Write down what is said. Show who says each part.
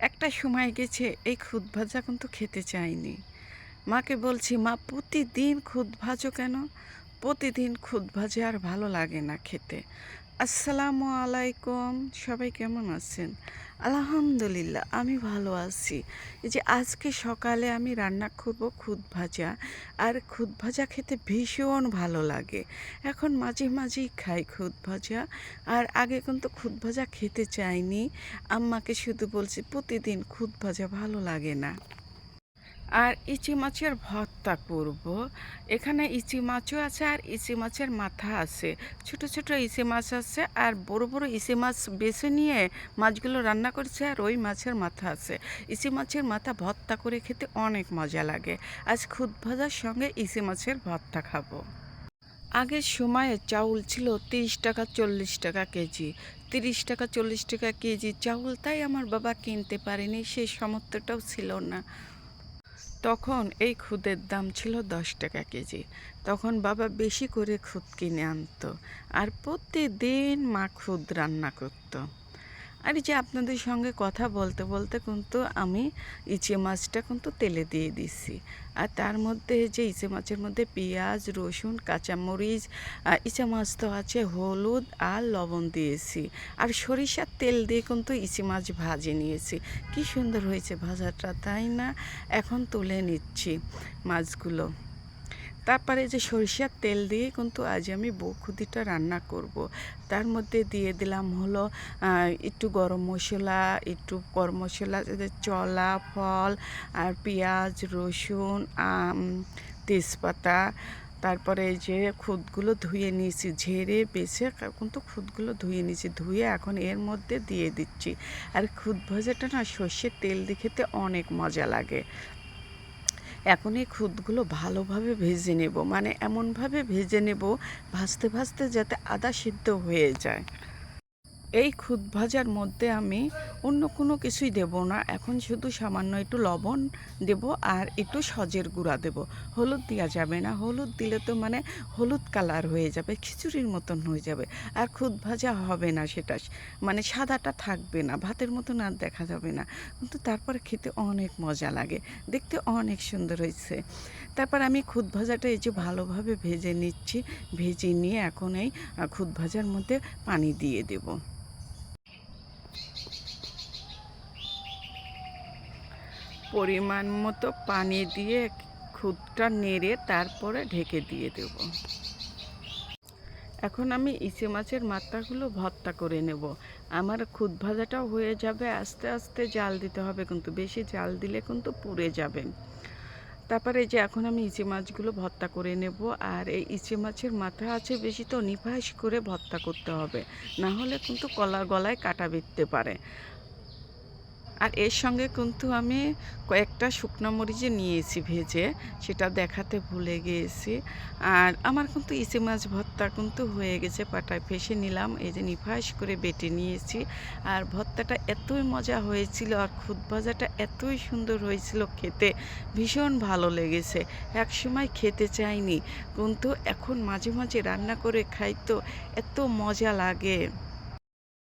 Speaker 1: একটা সময় গেছে এই খুদ ভাজা কিন্তু খেতে চাইনি। মাকে বলছি, মা, প্রতিদিন খুদ ভাজো কেন? প্রতিদিন খুদ ভাজা আর ভালো লাগে না খেতে। আসসালামু আলাইকুম। সবাই কেমন আছেন? আলহামদুলিল্লাহ, আমি ভালো আছি। এই যে আজকে সকালে আমি রান্না করব খুদ ভাজা। আর খুদ ভাজা খেতে ভীষণ ভালো লাগে। এখন মাঝে মাঝেই খাই খুদ ভাজা। আর আগে কিন্তু খুদ ভাজা খেতে চাইনি। আম্মাকে শুধু বলছি, প্রতিদিন খুদ ভাজা ভালো লাগে না। আর ইচি মাছের ভর্তা করব। এখানে ইচি মাছও আছে আর ইচি মাছের মাথা আছে। ছোট ছোট ইচি মাছ আছে আর বড় বড় ইচি মাছ বেছে নিয়ে মাছগুলো রান্না করছে আর ওই মাছের মাথা আছে। ইচি মাছের মাথা ভর্তা করে খেতে অনেক মজা লাগে। আজ খুদ ভাজার সঙ্গে ইচি মাছের ভর্তা খাব। আগের সময়ে চাউল ছিল তিরিশ টাকা চল্লিশ টাকা কেজি। তিরিশ টাকা চল্লিশ টাকা কেজি চাউল তাই আমার বাবা কিনতে পারেনি সেই সামর্থ্যটাও ছিল না। তখন এই খুদের দাম ছিল দশ টাকা কেজি। তখন বাবা বেশি করে খুদ কিনে আনতো। আর প্রতিদিন মা খুদ রান্না করতো। আর যে আপনাদের সঙ্গে কথা বলতে বলতে কিন্তু আমি ইচে মাছটা কিন্তু তেলে দিয়ে দিছি। আর তার মধ্যে যে ইচে মাছের মধ্যে পেঁয়াজ, রসুন, কাঁচামরিচ ইচে মাছ তো আছে, হলুদ আর লবণ দিয়েছি। আর সরিষার তেল দিয়ে কিন্তু ইচে মাছ ভাজে নিয়েছি। কি সুন্দর হয়েছে ভাজাটা, তাই না? এখন তুলে নিচ্ছি মাছগুলো। তারপরে যে সরিষার তেল দিয়ে কিন্তু আজ আমি বৌখুদিটা রান্না করব। তার মধ্যে দিয়ে দিলাম হলো একটু গরম মশলা, একটু গরম মশলা চলা, ফল আর পেঁয়াজ, রসুন, আম, তেজপাতা, তারপরে যে খুদগুলো ধুয়ে নিয়েছি, ঝেড়ে বেছে কিন্তু খুদগুলো ধুয়ে নিয়েছি, ধুয়ে এখন এর মধ্যে দিয়ে দিচ্ছি আর খুদ ভাজাটা না সর্ষের তেল দিয়ে খেতে অনেক মজা লাগে এখন এই খুদগুলো ভালোভাবে ভেজে নেব। মানে এমনভাবে ভেজে নেব ভাজতে ভাজতে যাতে আদা সিদ্ধ হয়ে যায়। এই খুদ ভাজার মধ্যে আমি অন্য কোনো কিছুই দেব না। এখন শুধু সামান্য একটু লবণ দেব আর একটু সজের গুঁড়া দেব। হলুদ দেওয়া যাবে না। হলুদ দিলে তো মানে হলুদ কালার হয়ে যাবে, খিচুড়ির মতন হয়ে যাবে। আর খুদ ভাজা হবে না সেটা মানে সাদাটা থাকবে না, ভাতের মতন আর দেখা যাবে না। কিন্তু তারপর খেতে অনেক মজা লাগে, দেখতে অনেক সুন্দর হয়েছে। তারপর আমি খুদ ভাজাটা এই যে ভালোভাবে ভেজে নিচ্ছি, ভেজে নিয়ে এখন এই খুদ ভাজার মধ্যে পানি দিয়ে দেবো। পরিমাণ মতো পানি দিয়ে খুদটা নেড়ে তারপরে ঢেকে দিয়ে দেব। এখন আমি ইসে মাছের মাথাগুলো ভর্তা করে নেব। আমার খুদ ভাজাটাও হয়ে যাবে। আস্তে আস্তে জাল দিতে হবে কিন্তু, বেশি জাল দিলে কিন্তু পুড়ে যাবে। তারপরে যে এখন আমি ইচে মাছগুলো ভর্তা করে নেব আর এই ইচে মাছের মাথা আছে বেশি তো নিভাস করে ভর্তা করতে হবে। না হলে কিন্তু কলার গলায় কাটা বিঁধতে পারে। আর এর সঙ্গে কিন্তু আমি কয়েকটা শুকনো মরিচে নিয়েছি ভেজে, সেটা দেখাতে ভুলে গিয়েছি আর আমার কিন্তু ইসি মাছ ভর্তা কিন্তু হয়ে গেছে, পাটায় ফেসে নিলাম, এই যে নিফাস করে বেটে নিয়েছি। আর ভর্তাটা এতই মজা হয়েছিল আর খুদ ভাজাটা এতই সুন্দর হয়েছিল খেতে, ভীষণ ভালো লেগেছে। এক সময় খেতে চাইনি, কিন্তু এখন মাঝে মাঝে রান্না করে খাই তো এত মজা লাগে।